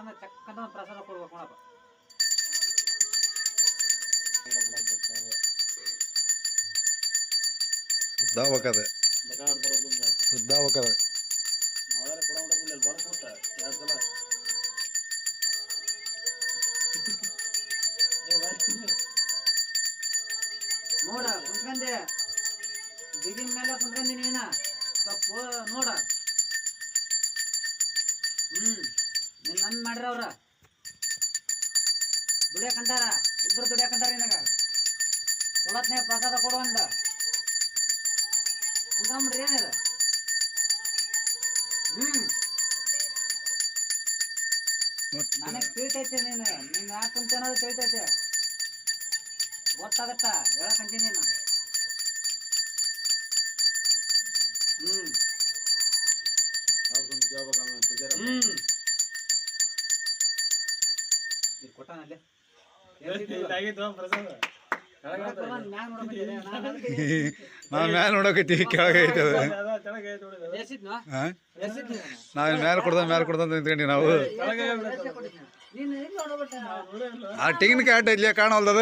ಚಕ್ಕಂದ ಚಕ್ಕಂದ ಪ್ರಸಾದ ಕೊಡ್ಬೇಕು ನೋಡಪ್ಪ ಸುದ್ದಾವಕದೆ ಸುದ್ದಾವಕದೆ ನೋಡ ಕುಂತ್ಕಂದೆ ದಿಗಿನ ಮೇಲೆ ಕುಂತ್ಕಂದಿ ನೀನ ಸ್ವಲ್ಪ ನೋಡ ಹ್ಮ್ ನಿನ್ ನನ್ ಮಾಡ್ರ ಅವ್ರ? ದುಡಿಯಾಕಂತಾರ? ಇಬ್ರು ದುಡಿಯಾಕಂತಾರ ನಿನಗ? ಚೊಲತ್ನೇ ಪ್ರಸಾದ ಕೊಡುವಂದ ಕುಂತ್ಕೊಂಬಿಡ್ರಿ ಏನಿದ? ಹ್ಮ್. ನನಗ್ ತಿಳಿತೈತೆ ನೀನು. ನೀನ್ ಯಾಕೆ ಕುಂತ ಅನ್ನೋದು ತಿಳಿತೈತೆ. ಗೊತ್ತಾಗತ್ತ? ಹೇಳಕಂತೀನಿ ನೀನು. ಹ್ಮ್. ಹ್ಮ್. ಕೊಟ್ಟಾನಲ್ಲಿ ನಾವು ಮ್ಯಾಲೆ ನೋಡಕತ್ತೀವಿ ಹಾಂ ನಾವು ಮ್ಯಾಲೆ ಕೊಡ್ದ ಮ್ಯಾಲ ಕೊಡ್ದ ಅಂತ ನಿಂತ್ಕೊಂಡಿ ನಾವು. ಆ ತೆಂಗಿನಕಾಯಿ ಕ್ಯಾಟ್ ಇಲ್ಲೇ ಕಾಣವಲ್ದದ?